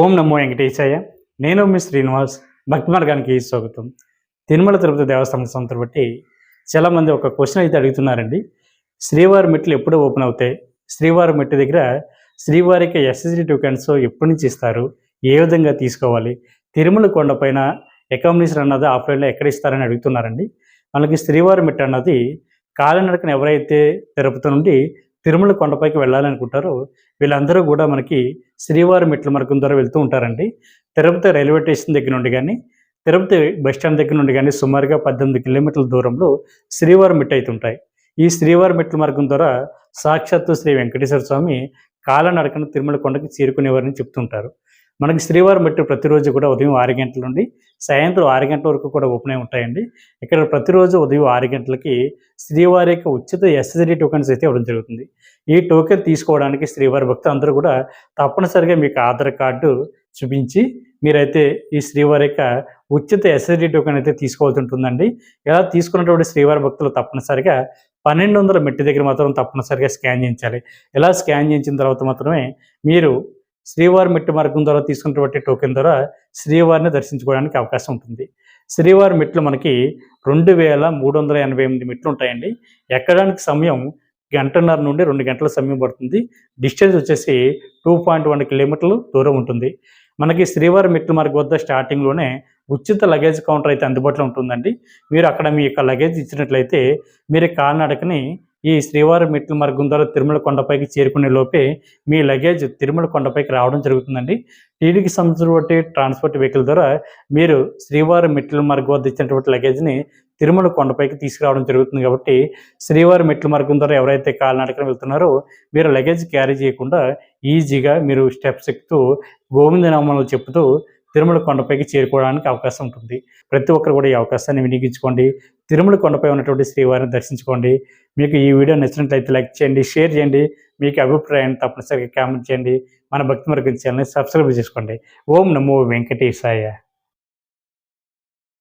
ఓం నమో వెంకటేశాయ. నేను మీ శ్రీనివాస్. భక్తి మార్గానికి స్వాగతం. తిరుమల తిరుపతి దేవస్థానం సంస్థ బట్టి చాలామంది ఒక క్వశ్చన్ అయితే అడుగుతున్నారండి. శ్రీవారి మెట్లు ఎప్పుడు ఓపెన్ అవుతాయి? శ్రీవారి మెట్టు దగ్గర శ్రీవారికి ఎస్ఎస్డి టోకెన్స్ ఎప్పటి నుంచి ఇస్తారు? ఏ విధంగా తీసుకోవాలి? తిరుమల కొండపైన అకామిడేషన్ అన్నది ఆఫ్లైన్లో ఎక్కడ ఇస్తారని అడుగుతున్నారండి. మనకి శ్రీవారి మెట్టు అన్నది కాలినడకన ఎవరైతే తిరుపతి నుండి తిరుమల కొండపైకి వెళ్ళాలనుకుంటారో వీళ్ళందరూ కూడా మనకి శ్రీవారి మెట్ల మార్గం ద్వారా వెళ్తూ ఉంటారండి. తిరుపతి రైల్వే స్టేషన్ దగ్గర నుండి కానీ తిరుపతి బస్ స్టాండ్ దగ్గర నుండి కానీ సుమారుగా పద్దెనిమిది కిలోమీటర్ల దూరంలో శ్రీవారి మెట్టు అయితే ఉంటాయి. ఈ శ్రీవారి మెట్ల మార్గం ద్వారా సాక్షాత్తు శ్రీ వెంకటేశ్వర స్వామి కాలనడకన తిరుమల కొండకి చేరుకునేవారని చెప్తుంటారు. మనకి శ్రీవారి మెట్టు ప్రతిరోజు కూడా ఉదయం ఆరు గంటల నుండి సాయంత్రం ఆరు గంటల వరకు కూడా ఓపెన్ అయి ఉంటాయండి. ఇక్కడ ప్రతిరోజు ఉదయం ఆరు గంటలకి శ్రీవారి యొక్క ఉచిత ఎస్ఎస్డి టోకెన్స్ అయితే ఇవ్వడం జరుగుతుంది. ఈ టోకెన్ తీసుకోవడానికి శ్రీవారి భక్తులు అందరూ కూడా తప్పనిసరిగా మీకు ఆధార్ కార్డు చూపించి మీరైతే ఈ శ్రీవారి యొక్క ఉచిత ఎస్ఎస్డి టోకెన్ అయితే తీసుకోవాల్సి ఉంటుందండి. ఇలా తీసుకున్నటువంటి శ్రీవారి భక్తులు తప్పనిసరిగా పన్నెండు వందల మెట్టి దగ్గర మాత్రం తప్పనిసరిగా స్కాన్ చేయించాలి. ఇలా స్కాన్ చేయించిన తర్వాత మాత్రమే మీరు శ్రీవారి మెట్టు మార్గం ద్వారా తీసుకున్నటువంటి టోకెన్ ద్వారా శ్రీవారిని దర్శించుకోవడానికి అవకాశం ఉంటుంది. శ్రీవారి మెట్లు మనకి రెండు వేల మూడు వందల ఎనభై ఎనిమిది మెట్లు ఉంటాయండి. ఎక్కడానికి సమయం గంటన్నర నుండి రెండు గంటల సమయం పడుతుంది. డిస్టెన్స్ వచ్చేసి టూ పాయింట్ వన్ కిలోమీటర్లు దూరం ఉంటుంది. మనకి శ్రీవారి మెట్ల మార్గం వద్ద స్టార్టింగ్లోనే ఉచిత లగేజ్ కౌంటర్ అయితే అందుబాటులో ఉంటుందండి. మీరు అక్కడ మీ యొక్క లగేజ్ ఇచ్చినట్లయితే మీరు కాలినడకని ఈ శ్రీవారి మెట్ల మార్గం ద్వారా తిరుమల కొండపైకి చేరుకునే లోపే మీ లగేజ్ తిరుమల కొండపైకి రావడం జరుగుతుందండి. టీడీకి సంబంధించినటువంటి ట్రాన్స్పోర్ట్ వెహికల్ ద్వారా మీరు శ్రీవారి మెట్ల మార్గం వద్ద ఇచ్చినటువంటి లగేజ్ని తిరుమల కొండపైకి తీసుకురావడం జరుగుతుంది కాబట్టి శ్రీవారి మెట్ల మార్గం ద్వారా ఎవరైతే కాలినడకన వెళ్తున్నారో మీరు లగేజ్ క్యారీ చేయకుండా ఈజీగా మీరు స్టెప్స్ ఎక్కుతూ గోవిందనామాలు చెప్తూ తిరుమల కొండపైకి చేరుకోవడానికి అవకాశం ఉంటుంది. ప్రతి ఒక్కరు కూడా ఈ అవకాశాన్ని వినియోగించుకోండి. తిరుమల కొండపై ఉన్నటువంటి శ్రీవారిని దర్శించుకోండి. మీకు ఈ వీడియో నచ్చినట్లయితే లైక్ చేయండి షేర్ చేయండి. మీకు అభిప్రాయాన్ని తప్పనిసరిగా కామెంట్ చేయండి. మన భక్తి మార్గం ఛానల్ని సబ్స్క్రైబ్ చేసుకోండి. ఓం నమో వెంకటేశాయ.